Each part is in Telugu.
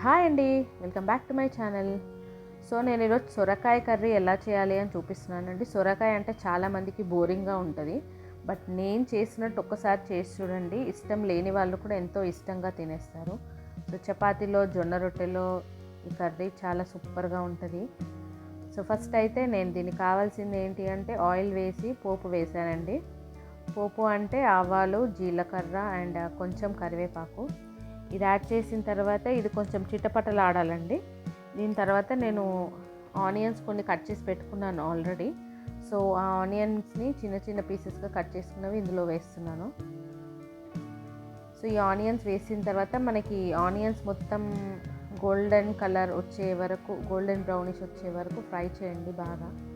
హాయ్ అండి welcome back to my channel. So నేను ఈరోజు సొరకాయ కర్రీ ఎలా చేయాలి అని చూపిస్తున్నానండి. సొరకాయ అంటే చాలామందికి బోరింగ్గా ఉంటుంది. బట్ నేను చేసినట్టు ఒక్కసారి చేసి చూడండి. ఇష్టం లేని వాళ్ళు కూడా ఎంతో ఇష్టంగా తినేస్తారు. సో చపాతీలో జొన్న రొట్టెలో ఈ కర్రీ చాలా సూపర్గా ఉంటుంది. సో ఫస్ట్ అయితే నేను దీనికి కావాల్సింది ఏంటి అంటే ఆయిల్ వేసి పోపు వేసానండి. పోపు అంటే ఆవాలు జీలకర్ర అండ్ కొంచెం కరివేపాకు. ఇది యాడ్ చేసిన తర్వాత ఇది కొంచెం చిటపటలాడాలండి. దీని తర్వాత నేను ఆనియన్స్ కొన్ని కట్ చేసి పెట్టుకున్నాను ఆల్రెడీ. సో ఆ ఆనియన్స్ని చిన్న చిన్న పీసెస్గా కట్ చేసుకున్నవి ఇందులో వేస్తున్నాను. సో ఈ ఆనియన్స్ వేసిన తర్వాత మనకి ఆనియన్స్ మొత్తం గోల్డెన్ కలర్ వచ్చే వరకు గోల్డెన్ బ్రౌనిష్ వచ్చే వరకు ఫ్రై చేయండి బాగా.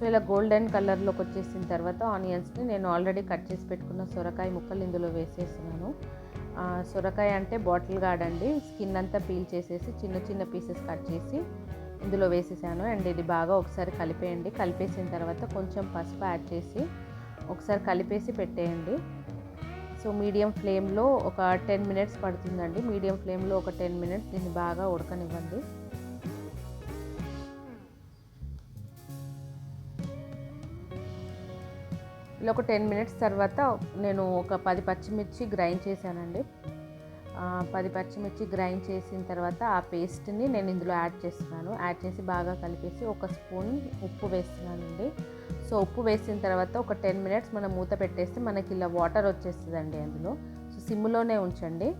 సో ఇలా గోల్డెన్ కలర్లోకి వచ్చేసిన తర్వాత ఆనియన్స్ని నేను ఆల్రెడీ కట్ చేసి పెట్టుకున్న సొరకాయ ముక్కలు ఇందులో వేసేస్తున్నాను. సొరకాయ అంటే బాటిల్ గార్డ్ అండి. స్కిన్ అంతా పీల్ చేసేసి చిన్న చిన్న పీసెస్ కట్ చేసి ఇందులో వేసేసాను. అండ్ ఇది బాగా ఒకసారి కలిపేయండి. కలిపేసిన తర్వాత కొంచెం పసుపు యాడ్ చేసి ఒకసారి కలిపేసి పెట్టేయండి. సో మీడియం ఫ్లేమ్లో ఒక టెన్ మినిట్స్ పడుతుందండి. మీడియం ఫ్లేమ్లో ఒక టెన్ మినిట్స్ దీన్ని బాగా ఉడకనివ్వండి. ఇలా ఒక టెన్ మినిట్స్ తర్వాత నేను ఒక పది పచ్చిమిర్చి గ్రైండ్ చేశానండి. పది పచ్చిమిర్చి గ్రైండ్ చేసిన తర్వాత ఆ పేస్ట్ని నేను ఇందులో యాడ్ చేస్తున్నాను. యాడ్ చేసి బాగా కలిపేసి ఒక స్పూన్ ఉప్పు వేస్తున్నానండి. సో ఉప్పు వేసిన తర్వాత ఒక టెన్ మినిట్స్ మనం మూత పెట్టేస్తే మనకి ఇలా వాటర్ వచ్చేస్తుందండి అందులో. సో సిమ్లోనే ఉంచండి.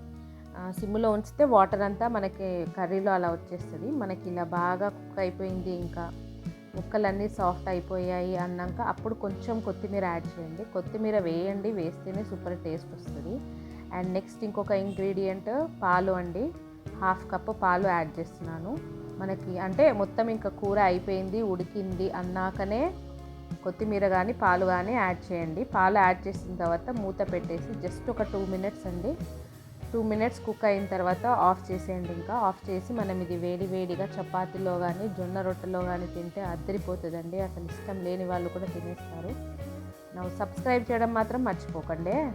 సిమ్లో ఉంచితే వాటర్ అంతా మనకి కర్రీలో అలా వచ్చేస్తుంది. మనకి ఇలా బాగా కుక్ అయిపోయింది ఇంకా. ముక్కలన్నీ సాఫ్ట్ అయిపోయాయి అన్నాక అప్పుడు కొంచెం కొత్తిమీర యాడ్ చేయండి. కొత్తిమీర వేయండి వేస్తేనే సూపర్ టేస్ట్ వస్తుంది. అండ్ నెక్స్ట్ ఇంకొక ఇంగ్రీడియంట్ పాలు అండి. హాఫ్ కప్ పాలు యాడ్ చేస్తున్నాను. మనకి అంటే మొత్తం ఇంకా కూర అయిపోయింది ఉడికింది అన్నాకనే కొత్తిమీర కానీ పాలు కానీ యాడ్ చేయండి. పాలు యాడ్ చేసిన తర్వాత మూత పెట్టేసి జస్ట్ ఒక టూ మినిట్స్ అండి. టూ మినిట్స్ కుక్ అయిన తర్వాత ఆఫ్ చేసేయండి. ఇంకా ఆఫ్ చేసి మనం ఇది వేడి వేడిగా చపాతీలో కానీ జొన్న రొట్టెలో కానీ తింటే అద్దరిపోతుందండి. అసలు ఇష్టం లేని వాళ్ళు కూడా తినేస్తారు. నా సబ్స్క్రైబ్ చేయడం మాత్రం మర్చిపోకండి.